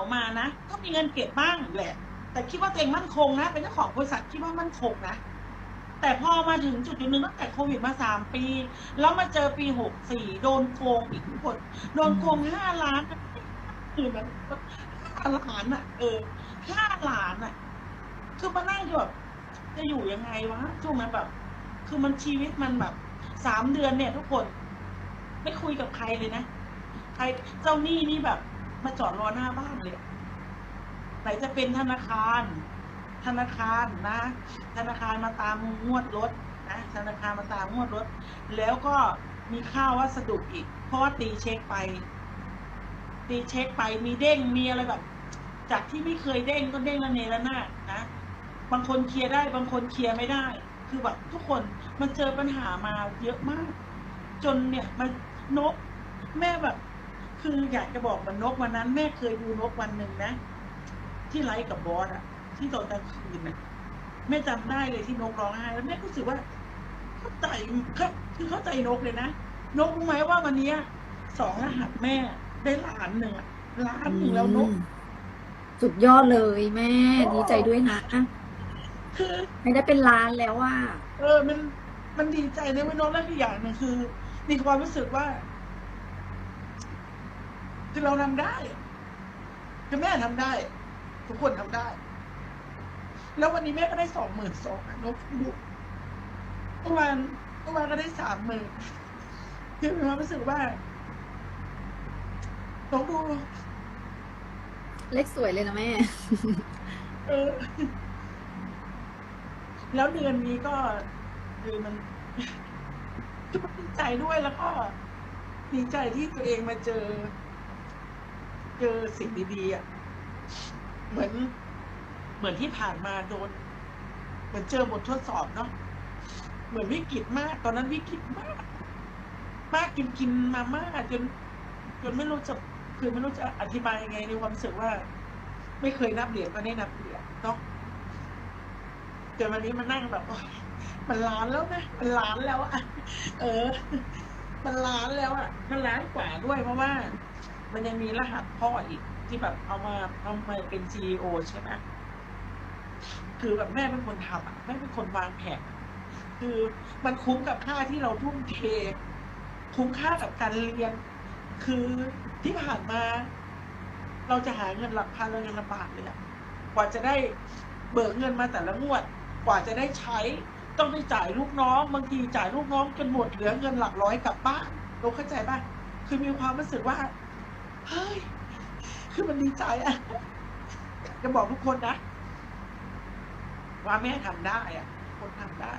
อมานะก็มีเงินเก็บบ้างแหละ แต่คิดว่าตัวเองมั่นคงนะ เป็นเจ้าของบริษัทคิดว่ามั่นคงนะ แต่พอมาถึงจุดจุดหนึ่งตั้งแต่โควิดมาสามปี แล้วมาเจอปีหกสี่โดนโกงอีกทุกคนโดนโกงห้าล้านคือแบบห้าล้านอะ เออห้าล้านอะ คือมานั่งแบบจะอยู่ยังไงวะช่วงนั้นแบบ คือมันชีวิตมันแบบสามเดือนเนี่ย ทุกคน ไม่คุยกับใครเลยนะใครเจ้าหนี้นี่แบบ มาจอดรอหน้าบ้านเลยไหนจะเป็นธนาคาร ธนาคารนะ ธนาคารมาตามงวดรถนะธนาคารมาตามงวดรถ แล้วก็มีค่าวัสดุอีก เพราะว่าตีเช็คไป ตีเช็คไปมีเด้งมีอะไรแบบ จากที่ไม่เคยเด้งก็เด้งละเนระนาดนะบางคนเคลียร์ได้บางคนเคลียร์ไม่ได้ คือแบบทุกคนมันเจอปัญหามาเยอะมาก จนเนี่ยมันนกแม่แบบ คืออยากจะบอกมันนกวันนั้น แม่เคยดูนกวันหนึ่งนะ ที่ไลฟ์กับบอสอะที่ตอนกลางคืนน่ะแม่จำได้เลยที่นกร้องไห้แล้วแม่ก็รู้สึกว่าเข้าใจเข้าคือเข้าใจนกเลยนะนกรู้ไหมว่าวันเนี้ยสองรหัสแม่ได้ล้านหนึ่งอะล้านหนึ่งแล้วนกสุดยอดเลยแม่ดีใจด้วยนะคือไม่ได้เป็นล้านแล้วว่า เออมันมันดีใจในวันน้องและอีกอย่างหนึ่งคือมีความรู้สึกว่า คือเราทำได้คือแม่ทำได้ ทุกคนทำได้ แล้ววันนี้แม่ก็ได้สองหมื่นสองนกดูเมื่อวานเมื่อวานก็ได้สามหมื่นคือมีความรู้สึกว่าน้องดู เลขสวยเลยนะแม่ เออ แล้วเดือนนี้ก็คือมันก็ดีใจด้วยแล้วก็ดีใจที่ตัวเองมาเจอ เจอสิ่งดีๆอะเหมือน เหมือนที่ผ่านมาโดน เหมือนเจอบททดสอบเนาะเหมือนวิกฤตมาก ตอนนั้นวิกฤตมาก มากกินกินมาม่าจน จนไม่รู้จะคือไม่รู้จะอธิบายยังไงในความรู้สึกว่า ไม่เคยนับเหรียญก็ได้นับเหรียญเนาะจนวันนี้มานั่งแบบมันล้านแล้วนะมันล้านแล้วอะเออ มันล้านแล้วอะมันล้านกว่าด้วยเพราะว่า มันยังมีรหัสพ่ออีกที่แบบเอามาเอามาเป็นซีอใช่ไหมคือแบบแม่เป็นคนทำอะแม่เป็นคนวางแผนคือมันคุ้มกับค่าที่เราทุ่มเท คุ้มค่ากับการเรียน คือที่ผ่านมา เราจะหาเงินหลักพันเรายังลำบากเลยอะกว่าจะได้เบิกเงินมาแต่ละงวด กว่าจะได้ใช้ต้องไปจ่ายลูกน้อง บางทีจ่ายลูกน้องจนหมดเหลือเงินหลักร้อยกลับบ้านเราเข้าใจป่ะคือมีความรู้สึกว่า เฮ้ยคือมันดีใจอะจะบอกทุกคนนะ ว่าแม่ทำได้อะคนทำได้